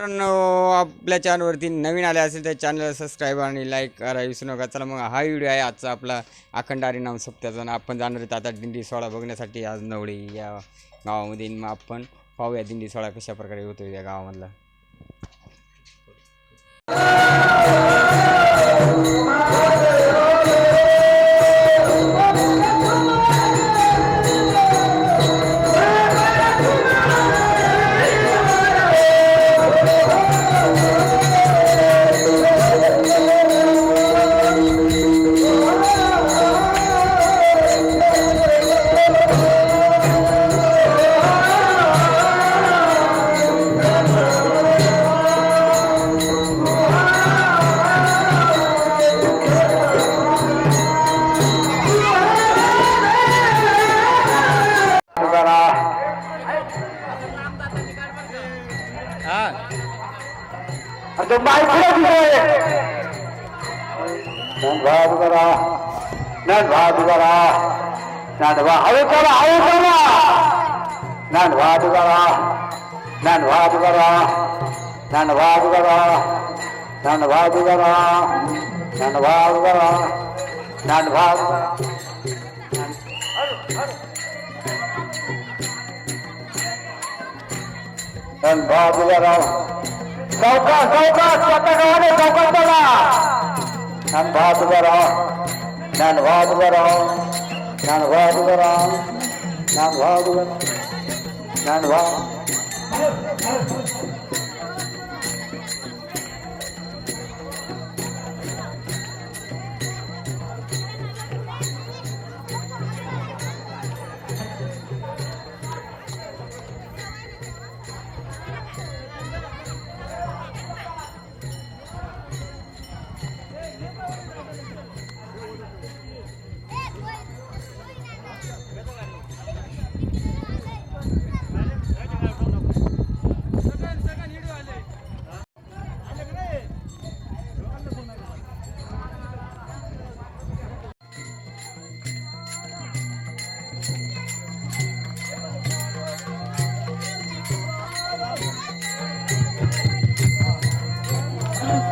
मित्रांनो आपल्या चॅनलवरती नवीन आले असेल तर चॅनलला सबस्क्राईब आणि लाईक करा. विसरू नका. चला मग हा व्हिडिओ आहे आजचा आपला अखंड नाम सप्त्याचा आपण जाणार आहोत आता दिंडी सोहळा बघण्यासाठी आज नवळी या गावामध्ये. मग आपण पाहूया दिंडी सोहळा कशा प्रकारे होतो या गावामधला. हा. तो दिसतोय भात करा नन भात करा नन करा हळू करा नन भात करा नन भात करा नन भात करा नन भात करा ಬಾಬುಗಾರಾವ್ ಚೌಕ ಚೌಕ ಚಟ್ಟಗವನೆ ಚೌಕಂದಲ್ಲ ನನ್ನ ಬಾಬುಗಾರಾವ್ ನನ್ನ ಬಾಬುಗಾರಾವ್ ನನ್ನ ಬಾಬುಗಾರಾವ್ ನನ್ನ ಬಾಬುಗಾರಾವ್ ನನ್ನ ಬಾ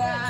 back.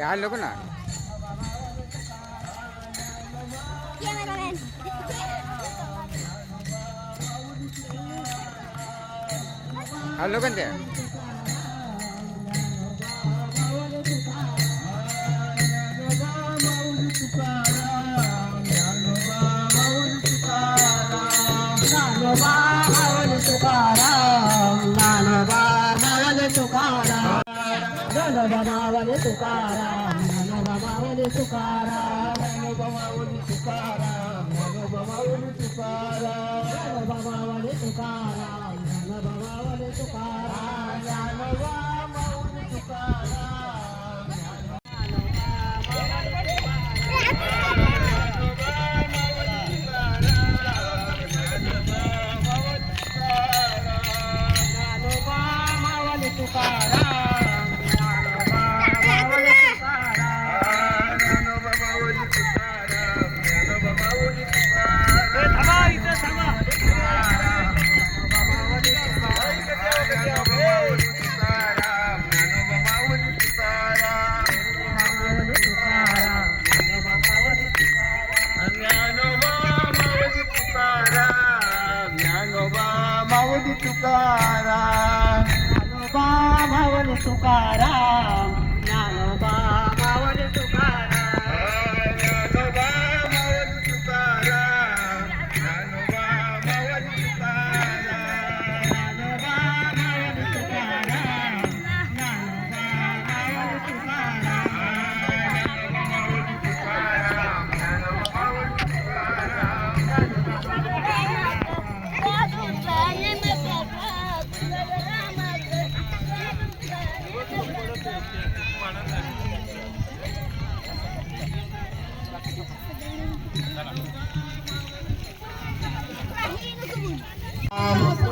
चार लोग ना हर लोग तुकाराम ज्ञानोबावली तुकाराम ज्ञानोबावली तुकाराम ज्ञानोबावली तुकाराम ज्ञानोबावली तुकाराम ज्ञानोबावली तुकाराम ज्ञानोबावली तुकाराम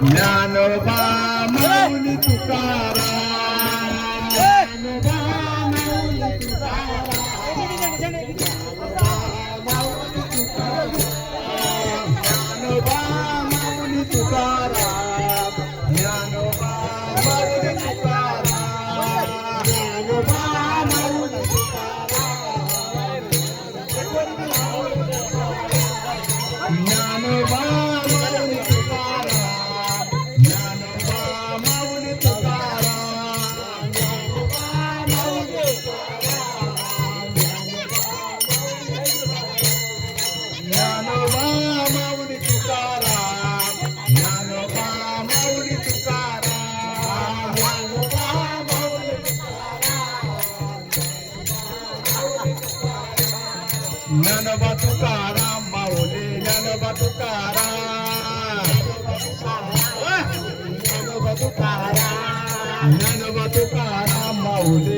ज्ञानोबा माऊली तुकारा నన్ను బతుకారా మౌలి నన్ను బతుకారా నన్ను బతుకారా మౌలి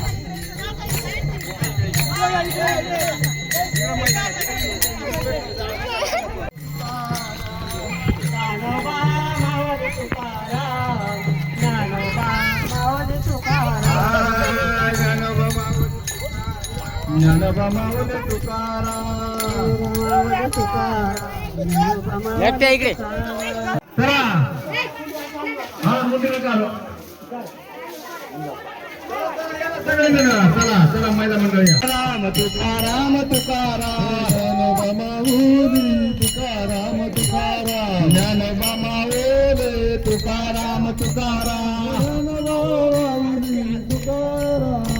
इकडे. हा सगळेजण चला चला मैदा मंडळी राम तुकाराम तुकाराम बामाओली तुकाराम तुकाराम ज्ञान बामाओले तुकाराम तुकाराम ज्ञान बामाओली तुकाराम